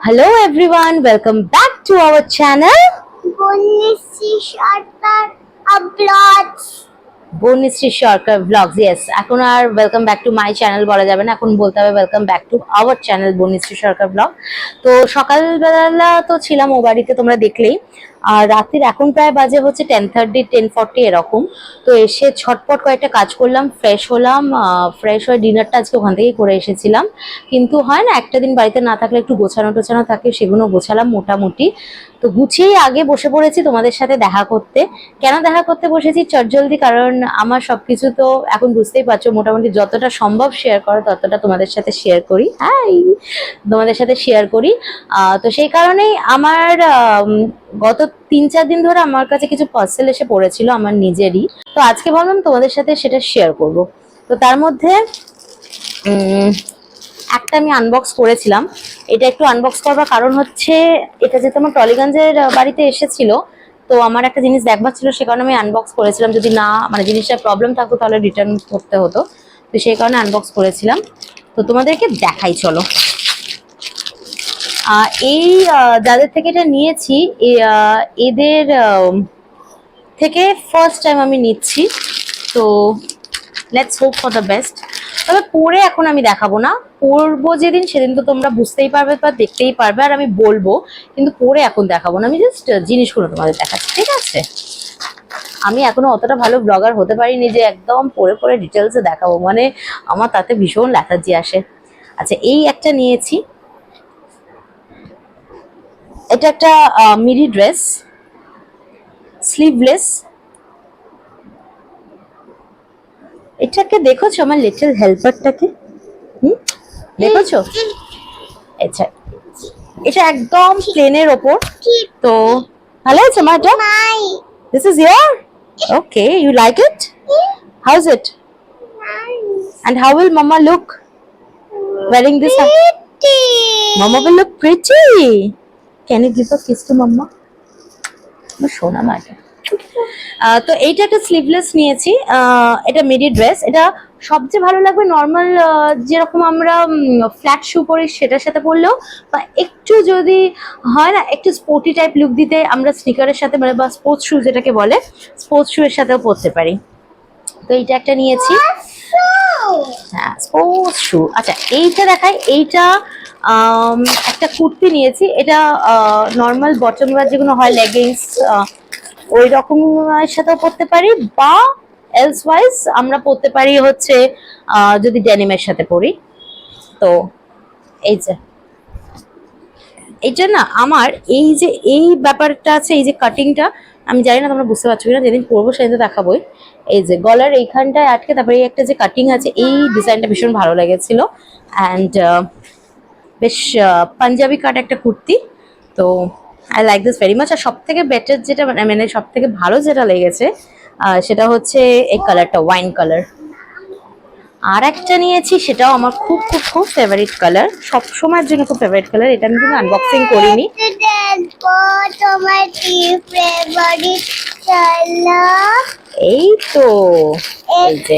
Hello everyone, welcome back to our channel. Banyashree Sarkar uploads Banishree Sarkar vlogs yes এখন আর welcome back to my channel বলা যাবে না। এখন বলতে হবে welcome back to our channel Banishree Sarkar vlog তো সকালবেলা তো ছিলাম ও বাড়িতে তোমরা দেখলেই। আর রাত্রির এখন প্রায় বাজে হচ্ছে টেন থার্টি টেন ফর্টি এরকম। তো এসে ছটপট কয়েকটা কাজ করলাম ফ্রেশ হলাম ফ্রেশ হয়ে ডিনারটা আজকে ওখান থেকেই করে এসেছিলাম। কিন্তু হয় না একটা দিন বাড়িতে না থাকলে একটু গোছানো টোছানো থাকে সেগুলো গোছালাম মোটামুটি। তো গুছিয়েই আগে বসে পড়েছি তোমাদের সাথে দেখা করতে। কেন দেখা করতে বসেছি? চটজলদি কারণ আমার সবকিছু তো এখন বুঝতেই পারছ মোটামুটি যতটা সম্ভব শেয়ার করো ততটা তোমাদের সাথে শেয়ার করি। হাই তোমাদের সাথে শেয়ার করি। তো সেই কারণেই আমার আম, গত তিন চার দিন ধরে আমার কাছে কিছু পার্সেল এসে পড়েছিল আমার নিজেরই। তো আজকে ভাবলাম তোমাদের সাথে সেটা শেয়ার করব। তো তার মধ্যে একটা আমি আনবক্স করেছিলাম। এটা একটু আনবক্স করবার কারণ হচ্ছে, এটা যেহেতু আমার টলিগঞ্জের বাড়িতে এসেছিল, তো আমার একটা জিনিস দেখবার ছিল, সে কারণে আমি আনবক্স করেছিলাম। যদি না মানে জিনিসটা প্রবলেম থাকতো, তাহলে রিটার্ন করতে হতো। তো সেই কারণে আনবক্স করেছিলাম। তো তোমাদেরকে দেখাই, চলো। এই যাদের থেকে এটা নিয়েছি এদের থেকে ফার্স্ট টাইম আমি নিচ্ছি। তো let's hope for the best তবে পরে এখন আমি দেখাবো না। পরবো যেদিন, সেদিন তো তোমরা বুঝতেই পারবে বা দেখতেই পারবে, আর আমি বলব, কিন্তু পরে এখন দেখাবো না। আমি জাস্ট জিনিসগুলো তোমাদের দেখাচ্ছি, ঠিক আছে? আমি এখনও অতটা ভালো ব্লগার হতে পারিনি যে একদম পরে পরে ডিটেলসে দেখাবো। মানে আমার তাতে ভীষণ ল্যাথার্জি আসে। আচ্ছা এই একটা নিয়েছি। এটা একটা মিডি ড্রেস স্লিভলেস এটাকে দেখেছ আমার লিটল হেল্পারটাকে হুম? দেখেছ? আচ্ছা এটা একদম প্লেনের ওপর। তো ভালো আছে মা এটা? This is yeah okay you like it how is it and how will মামা লুক wearing this মামা will look pretty. You give a kiss to mama? আমার সোনা মা তো এইটা একটা স্লিভলেস নিয়েছি। এটা মিডি ড্রেস এটা সবচেয়ে ভালো লাগবে নর্মাল যেরকম আমরা ফ্ল্যাট শু পরি সেটার সাথে পরলেও, বা একটু যদি হয় না, একটু স্পোর্টি টাইপ লুক দিতে আমরা স্নিকারের সাথে মানে বা স্পোর্টস শু যেটাকে বলে স্পোর্টস শু এর সাথেও পরতে পারি। তো এইটা একটা নিয়েছি। হ্যাঁ স্পোর্টস শু আচ্ছা এইটা দেখায় এইটা একটা কুর্তি নিয়েছি। এটা নর্মাল বটম বা যেগুলো হয় লেগিংস ওই রকম সাথেও পরতে পারি বা এলস ওয়াইজ আমরা পরতে পারি হচ্ছে যদি ডেনিমের সাথে পরি। তো, এই যে। এইটা না আমার এই যে, এই ব্যাপারটা আছে, এই যে কাটিংটা আমি জানি না তোমরা বুঝতে পারছ কিনা, যেদিন পরবো সেদিন তো দেখাবোই। এই যে গলার এইখানটায় আটকে, তারপরে এই একটা যে কাটিং আছে, এই ডিজাইনটা ভীষণ ভালো লেগেছিল। অ্যান্ড বেশ পাঞ্জাবি কাট একটা কুর্তি। তো I like this very much আর সব থেকে বেটার যেটা মানে মানে সব থেকে ভালো যেটা লেগেছে সেটা হচ্ছে এই কালারটা ওয়াইন কালার আর একটা নিয়েছি সেটাও আমার খুব খুব খুব ফেভারিট কালার সব সময়ের জন্য খুব ফেভারিট কালার এটা আমি কিন্তু আনবক্সিং করিনি। এই তো এই যে।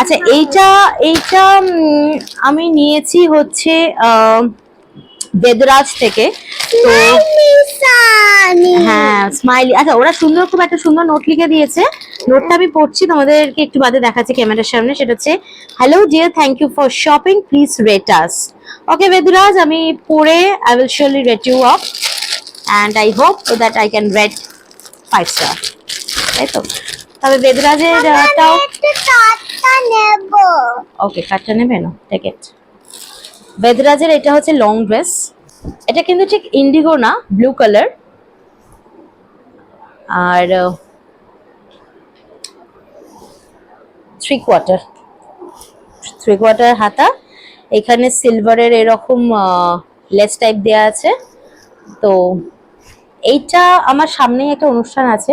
আচ্ছা এইটা এইটা আমি নিয়েছি হচ্ছে বেদরাজ থেকে। তো হ্যাঁ স্মাইলি। আচ্ছা ওরা সুন্দর খুব একটা সুন্দর নোট লিখে দিয়েছে। নোটটা আমি পড়ছি তোমাদেরকে একটু বাদে দেখাচ্ছি ক্যামেরার সামনে সেটা হচ্ছে hello dear thank you for shopping please rate us okay Bedraj আমি পড়ে I will surely rate you up and I hope that I can rate five star তাই তো? তবে বেদরাজের টাও নেব। ওকে কাটটা নেবে? না টেক ইট বেদরাজের এটা হচ্ছে লং ড্রেস এটা কিন্তু ঠিক ইন্ডিগো না ব্লু কালার আর থ্রি কোয়ার্টার থ্রি কোয়ার্টার হাতা। এখানে সিলভারের এরকম লেস টাইপ দেয়া আছে। তো এইটা আমার সামনেই একটা অনুষ্ঠান আছে।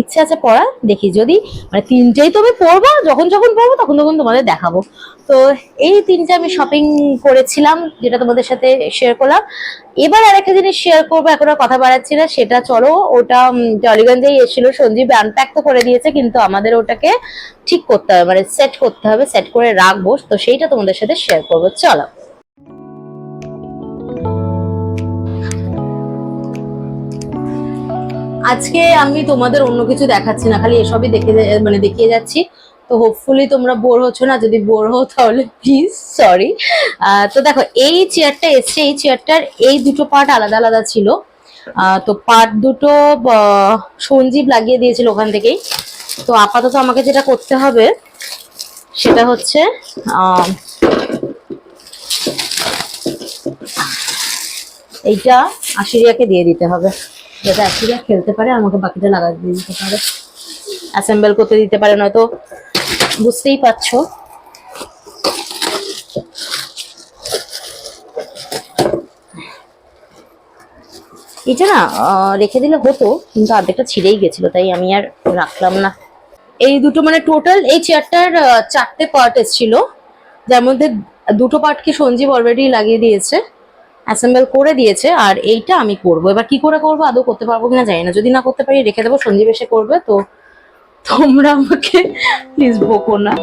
ইচ্ছে আছে পড়া দেখি যদি মানে তিনটেই তো আমি পরবো যখন যখন পড়ব তখন তখন তোমাদের দেখাবো। তো এই তিনটে আমি শপিং করেছিলাম, যেটা তোমাদের সাথে শেয়ার করলাম। এবার আরেকটা জিনিস শেয়ার করব, এখন আর কথা বাড়াচ্ছি না, সেটা চলো, ওটা টলিগঞ্জেই এসেছিল, সঞ্জীব আনপ্যাক তো করে দিয়েছে, কিন্তু আমাদের ওটাকে ঠিক করতে হবে মানে সেট করতে হবে সেট করে রাখব, তো সেইটা তোমাদের সাথে শেয়ার করব, চলো। আজকে আমি তোমাদের অন্য কিছু দেখাচ্ছি না, খালি এসবই দেখে মানে দেখিয়ে যাচ্ছি। তো হোপফুলি তোমরা বোর হচ্ছ না, যদি বোর হও তাহলে প্লিজ সরি তো দেখো, এই চেয়ারটা এসছে, এই চেয়ারটার এই দুটো পার্ট আলাদা আলাদা ছিল। তো পার্ট দুটো সঞ্জীব লাগিয়ে দিয়েছিল ওখান থেকেই। তো আপাতত আমাকে যেটা করতে হবে, সেটা হচ্ছে এইটা আশিরিয়াকে দিয়ে দিতে হবে। যাতে আশিরিয়া খেলতে পারে, আমাকে বাকিটা লাগাতে দিতে পারে। অ্যাসেম্বল করতে দিতে পারে, নয়তো বুঝতেই পারছ। এটা না রেখে দিলে হতো, কিন্তু অর্ধেকটা ছিঁড়েই গেছিল, তাই আমি আর রাখলাম না। এই দুটো মানে টোটাল এই চেয়ারটার চারটে পার্ট এসেছিল, যার মধ্যে দুটো পার্টকে সঞ্জীব অলরেডি লাগিয়ে দিয়েছে। অ্যাসেম্বল করে দিয়েছে, আর এইটা আমি করব। এবার কি করে করব, আদৌ করতে পারব কিনা জানি না। যদি না করতে পারি, রেখে দেবো সঞ্জীব এসে করবে, তো তোমরা আমাকে প্লিজ বকো না।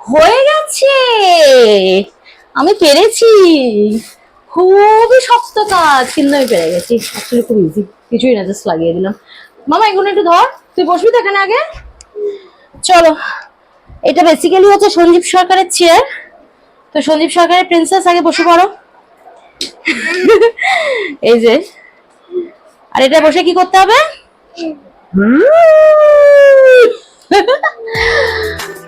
হয়ে গেছে! আমি পেরেছি। খুবই শক্ত কাজ। কিন্তু আমি পেরে গেছি। অ্যাকচুয়ালি খুব ইজি কিছুই না জাস্ট লাগিয়ে দিলাম। মামা এগুলো একটু ধর। তুই বসবি তো এখানে আগে? চলো। এটা বেসিক্যালি হচ্ছে সঞ্জীব সরকারের চেয়ার তো সঞ্জীব সরকারের প্রিন্সেস আগে বসে পড়ো। এই যে। আর এটা বসে কি করতে হবে?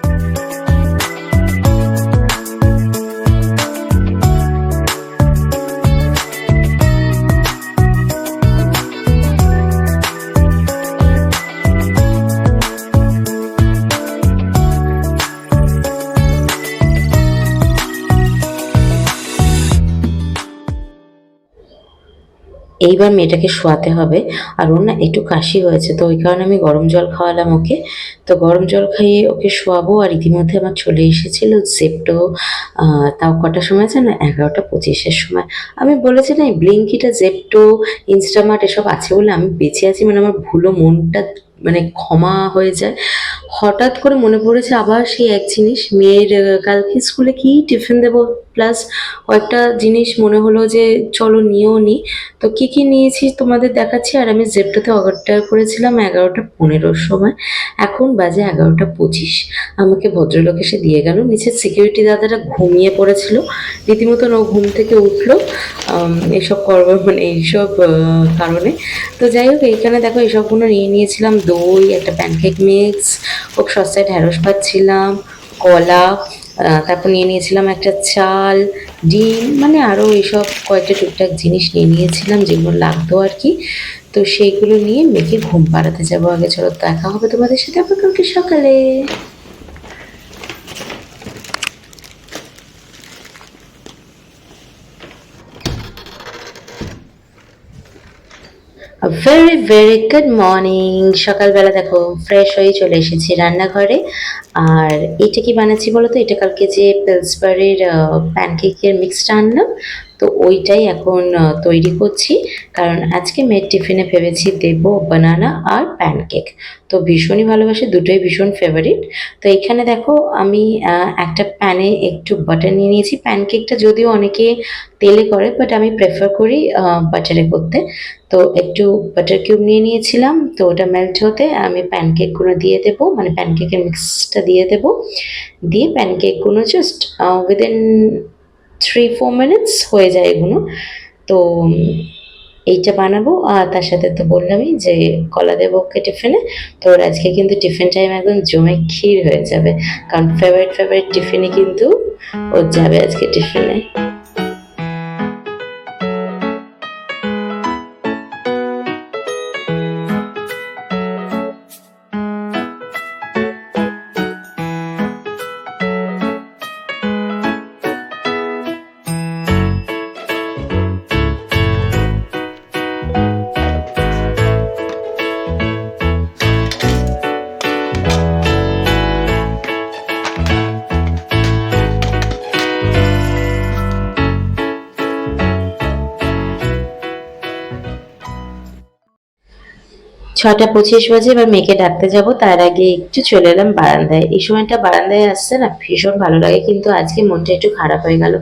এইবার মেয়েটাকে শোয়াতে হবে। আর ওর না একটু কাশি হয়েছে, তো ওই কারণে আমি গরম জল খাওয়ালাম ওকে। তো গরম জল খাইয়ে ওকে শোয়াবো, আর ইতিমধ্যে আমার চলে এসেছিল জেপটো তাও কটার সময় আছে না? এগারোটা পঁচিশের সময়। আমি বলেছি না ব্লিঙ্কিটা জেপটো ইনস্টামার্ট এসব আছে বলে আমি বেঁচে আছি মানে আমার ভুলো মনটা মানে ক্ষমা হয়ে যায়। হঠাৎ করে মনে পড়েছে আবার সেই এক জিনিস। মেয়ের কালকে স্কুলে কি টিফিন দেবো? প্লাস কয়েকটা জিনিস মনে হলো যে চলো নিয়েও নি। তো কি কি নিয়েছি তোমাদের দেখাচ্ছি। আর আমি জেপটাতে অর্ডার করেছিলাম এগারোটা পনেরোর সময়। এখন বাজে এগারোটা পঁচিশ। আমাকে ভদ্রলোক এসে দিয়ে গেল। নিচে সিকিউরিটি দাদাটা ঘুমিয়ে পড়েছিল। রীতিমতন ও ঘুম থেকে উঠল। এসব করবার মানে এইসব কারণে। তো যাই হোক, এইখানে দেখো এইসবগুলো নিয়ে নিয়েছিলাম দই, একটা প্যানকেক মিক্স খুব সস্তায় ঢ্যাঁড়স পাচ্ছিলাম কলা তারপর নিয়ে নিয়েছিলাম একটা চাল, ডিম মানে আরও এইসব কয়েকটা টুকটাক জিনিস নিয়ে নিয়েছিলাম যেগুলো লাগতো আর কি। তো সেইগুলো নিয়ে মেয়েকে ঘুম পাড়াতে যাব আগে। চলো, দেখা হবে তোমাদের সাথে। আবার কালকে সকালে। ভেরি ভেরি গুড মর্নিং সকালবেলা দেখো ফ্রেশ হয়ে চলে এসেছি রান্নাঘরে। আর এটা কি বানাচ্ছি বলো তো? এটা কালকে যে পেলসবারের প্যানকেকের মিক্সটা আনলাম। তো ওইটাই এখন তৈরি করছি। কারণ আজকে মেয়ের টিফিনে ভেবেছি দেব বানানা আর প্যানকেক তো ভীষণই ভালোবাসি, দুটোই ভীষণ ফেভারিট তো এখানে দেখো আমি একটা প্যানে একটু বাটার নিয়ে নিয়েছি। প্যানকেকটা যদিও অনেকে তেলে করে বাট আমি প্রেফার করি বাটারে করতে। তো একটু বাটার কিউব নিয়ে নিয়েছিলাম, তো ওটা মেল্ট হতে আমি প্যানকেকগুলো দিয়ে দেবো মানে প্যানকেকের মিক্সটা দিয়ে দেবো। দিয়ে প্যানকেকগুলো just within three four minutes হয়ে যায় এগুলো। তো এইটা বানাবো আর তার সাথে তো বললামই যে কলা দেবো ওকে টিফিনে তো আজকে কিন্তু টিফিন টাইম একদম জমে ক্ষীর হয়ে যাবে। কারণ ফেভারিট ফেভারিট টিফিনে কিন্তু ও যাবে আজকে টিফিনে ছটা পঁচিশ বাজে, এবার মেয়েকে ডাকতে যাব। তার আগে একটু চলে এলাম বারান্দায়। এই সময়টা বারান্দায় আসছে না, ভীষণ ভালো লাগে কিন্তু আজকে মনটা একটু খারাপ হয়ে গেল।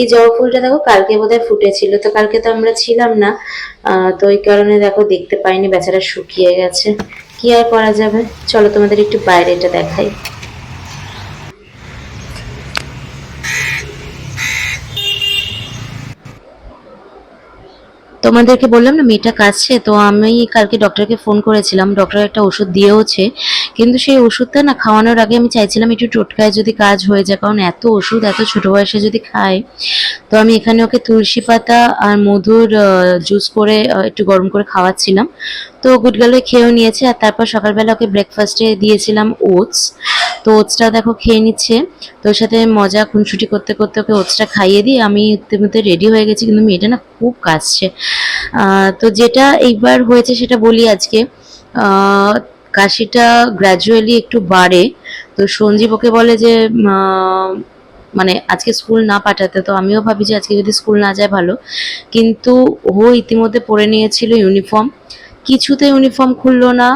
এই জবা ফুলটা দেখো, কালকে বোধহয় ফুটেছিল, তো কালকে তো আমরা ছিলাম না। তো ওই কারণে দেখো, দেখতে পাইনি, বেচারা শুকিয়ে গেছে। কি আর করা যাবে? চলো তোমাদের একটু বাইরেটা দেখাই। তোমাদেরকে বললাম না, মেয়েটা কাছে তো আমি কালকে ডক্টরকে ফোন করেছিলাম ডক্টর একটা ওষুধ দিয়েওছে, কিন্তু সেই ওষুধটা না খাওয়ানোর আগে আমি চাইছিলাম একটু টোটকায় যদি কাজ হয়ে যায়, কারণ এত ওষুধ, এত ছোট বয়সে যদি খায়, তো আমি এখানে ওকে তুলসী পাতা আর মধুর জুস করে একটু গরম করে খাওয়াচ্ছিলাম। তো গুড গার্ল খেয়েও নিয়েছে, আর তারপর সকালবেলা ওকে ব্রেকফাস্টে দিয়েছিলাম ওটস তো ওটসটা দেখো খেয়ে নিচ্ছে। তো ওর সাথে মজা খুনসুটি করতে করতে ওকে ওটসটা খাইয়ে দিই, আমি ইতিমধ্যে রেডি হয়ে গেছি, কিন্তু মেয়েটা না খুব কাশছে। তো যেটা এইবার হয়েছে সেটা বলি আজকে। কাশিটা গ্র্যাজুয়ালি একটু বাড়ে। তো সঞ্জীব ওকে বলে যে মানে আজকে স্কুল না পাঠাতে, তো আমিও ভাবি যে আজকে যদি স্কুল না যায় ভালো। কিন্তু ও ইতিমধ্যে পরে নিয়েছিল ইউনিফর্ম কিছুতে ইউনিফর্ম খুললো না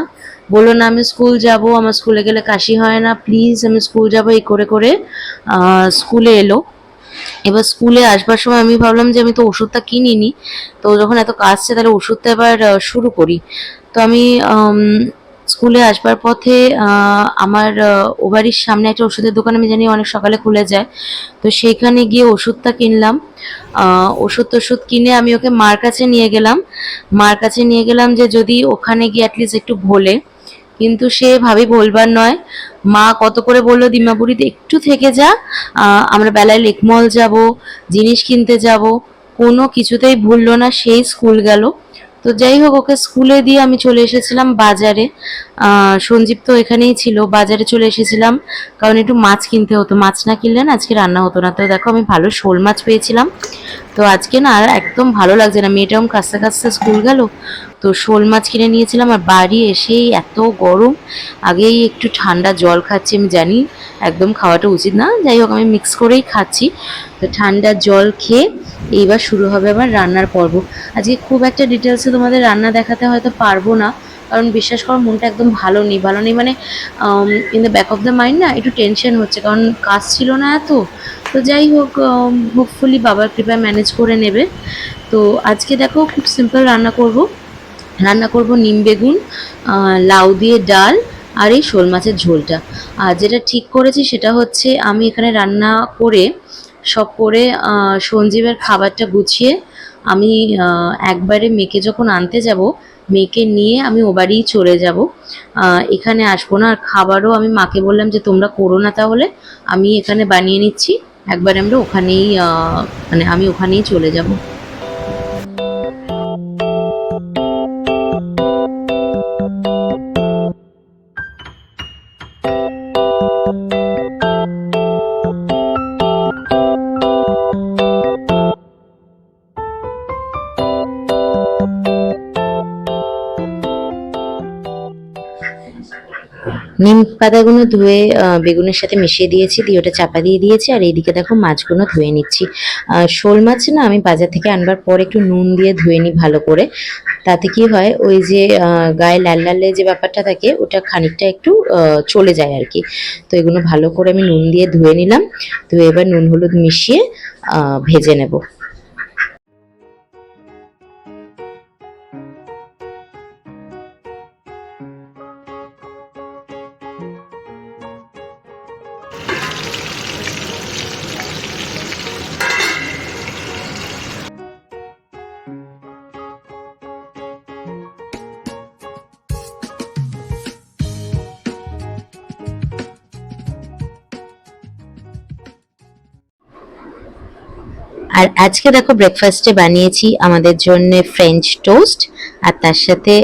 বলল, না, আমি স্কুল যাব, আমার স্কুলে গেলে কাশি হয় না, প্লিজ আমি স্কুল যাব। এই করে করে স্কুলে এলো। এবার স্কুলে আসবার সময় আমি ভাবলাম যে আমি তো ওষুধটা কিনিনি, তো যখন এত কাশছে তাহলে ওষুধটা এবার শুরু করি। তো আমি স্কুলে আসবার পথে আমার ও বাড়ির সামনে একটা ওষুধের দোকান, আমি জানি অনেক সকালে খুলে যায়। তো সেইখানে গিয়ে ওষুধটা কিনলাম। ওষুধ টষুধ কিনে আমি ওকে মার কাছে নিয়ে গেলাম। মার কাছে নিয়ে গেলাম যে যদি ওখানে গিয়ে অ্যাটলিস্ট একটু ভোলে। কিন্তু সে ভাবি বলবার নয়। মা কত করে বলল দিমাপুরিতে একটু থেকে যা। আমরা বেলায় লেকমল যাব, জিনিস কিনতে যাব। কোনো কিছুতেই ভুললো না, সেই স্কুল গেল। তো যাই হোক, ওকে স্কুলে দিয়ে আমি চলে এসেছিলাম বাজারে। সঞ্জীব তো এখানেই ছিল, বাজারে চলে এসেছিলাম। কারণ একটু মাছ কিনতে হতো। মাছ না কিনলে না আজকে রান্না হতো না। তো দেখো, আমি ভালো শোল মাছ পেয়েছিলাম। তো আজকে না আর একদম ভালো লাগছে না। মেয়েটা এরকম কাছতে কাছতে স্কুল গেল। তো শোল মাছ কিনে নিয়েছিলাম আর বাড়ি এসেই এত গরম। আগেই একটু ঠান্ডা জল খাচ্ছি আমি, জানি একদম খাওয়াটা উচিত না। যাই হোক, আমি মিক্স করেই খাচ্ছি। তো ঠান্ডা জল খেয়ে এইবার শুরু হবে আমার রান্নার পর্ব। আজকে খুব একটা ডিটেলসে তোমাদের রান্না দেখাতে হয়তো পারব না। কারণ বিশ্বাস করো, মনটা একদম ভালো নেই। ভালো নেই মানে in the back of the mind না একটু টেনশন হচ্ছে। কারণ কাজ ছিল না এত। তো যাই হোক হোপফুলি বাবার কৃপায় ম্যানেজ করে নেবে। তো আজকে দেখো খুব সিম্পল রান্না করব। রান্না করব নিম বেগুন লাউ দিয়ে ডাল আর এই শোল মাছের ঝোলটা। আর যেটা ঠিক করেছি সেটা হচ্ছে আমি এখানে রান্না করে, সব করে সঞ্জীবের খাবারটা গুছিয়ে আমি একবারে মেয়েকে যখন আনতে যাব, মেয়েকে নিয়ে আমি ও বাড়িই চলে যাব। এখানে আসব না আর খাবারও আমি মাকে বললাম যে তোমরা করো না তাহলে, আমি এখানে বানিয়ে নিচ্ছি। একবারে আমরা ওখানেই মানে আমি ওখানেই চলে যাব। নিম পাতাগুলো ধুয়ে বেগুনের সাথে মিশিয়ে দিয়েছি, দিয়ে ওটা চাপা দিয়ে দিয়েছি, আর এইদিকে দেখো মাছগুলো ধুয়ে নিচ্ছি। শোল মাছ না আমি বাজার থেকে আনবার পর একটু নুন দিয়ে ধুয়ে নিই ভালো করে। তাতে কি হয়, ওই যে গায়ে লাল লালে যে ব্যাপারটা থাকে, ওটা খানিকটা একটু চলে যায় আর কি। তো এগুলো ভালো করে আমি নুন দিয়ে ধুয়ে নিলাম, ধুয়ে এবার নুন হলুদ মিশিয়ে ভেজে নেব। আর আজকে দেখো ব্রেকফাস্টে বানিয়েছি আমাদের জন্য ফ্রেঞ্চ টোস্ট আর তার সাথে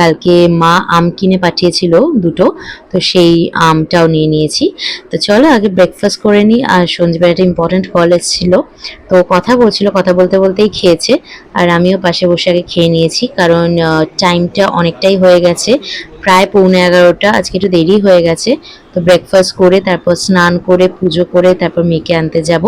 কালকে মা আম কিনে পাঠিয়েছিল দুটো, তো সেই আমটাও নিয়ে নিয়েছি। তো চলো আগে ব্রেকফাস্ট করে নিই, আর একটা ইম্পর্টেন্ট কল এসেছিল। তো কথা বলছিল, কথা বলতে বলতেই খেয়েছে, আর আমিও পাশে বসে আগে খেয়ে নিয়েছি, কারণ টাইমটা অনেকটাই হয়ে গেছে। প্রায় পৌনে এগারোটা, আজকে একটু দেরি হয়ে গেছে। তো ব্রেকফাস্ট করে, তারপর স্নান করে, পুজো করে, তারপর মেয়েকে আনতে যাব।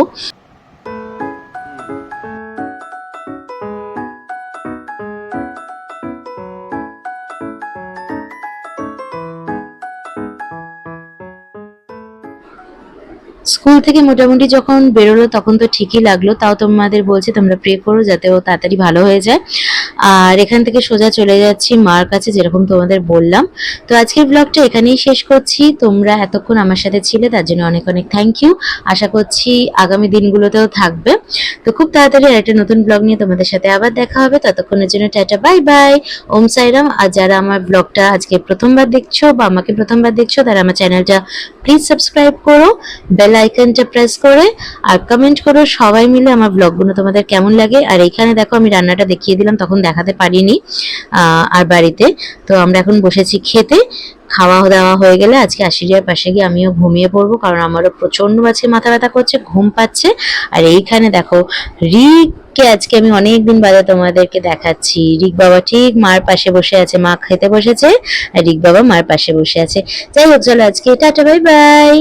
স্কুল থেকে মোটামুটি যখন বেরোলো তখন তো ঠিকই লাগল, তাও তোমাদের বলছি তোমরা প্রে করো যাতে ও তাড়াতাড়ি ভালো হয়ে যায়। আর এখান থেকে সোজা চলে যাচ্ছি মার কাছে, যেরকম তোমাদের বললাম। তো আজকের ব্লগটা এখানেই শেষ করছি। তোমরা এতক্ষণ আমার সাথে ছিলে, তার জন্য অনেক অনেক থ্যাংক ইউ আশা করছি আগামী দিনগুলোতেও থাকবে। তো খুব তাড়াতাড়ি একটা নতুন ব্লগ নিয়ে তোমাদের সাথে আবার দেখা হবে। ততক্ষণের জন্য tata bye bye Om Sairam. আর যারা আমার ব্লগটা আজকে প্রথমবার দেখছ বা আমাকে প্রথমবার দেখছ, তারা আমার চ্যানেলটা প্লিজ সাবস্ক্রাইব করো বেল আইকনটা প্রেস করে, আর কমেন্ট করো। সবাই মিলে আমার ব্লগগুলো তোমাদের কেমন লাগে। আর এইখানে দেখো আমি রান্নাটা দেখিয়ে দিলাম, তখন দেখাতে পারিনি আর বাড়িতে। তো আমরা এখন বসেছি খেতে। খাওয়া দাওয়া হয়ে গেলে আজকে আশিরিয়ার পাশে গিয়ে আমিও ঘুমিয়ে পড়ব, কারণ আমারও প্রচণ্ড আজকে মাথা ব্যথা করছে, ঘুম পাচ্ছে। আর এইখানে দেখো, রিককে আজকে আমি অনেক দিন বাদে তোমাদেরকে দেখাচ্ছি। রিক বাবা ঠিক মার পাশে বসে আছে, মা খেতে বসেছে, আর রিক বাবা মার পাশে বসে আছে। যাই হোক, চলো আজকে টাটা বাই বাই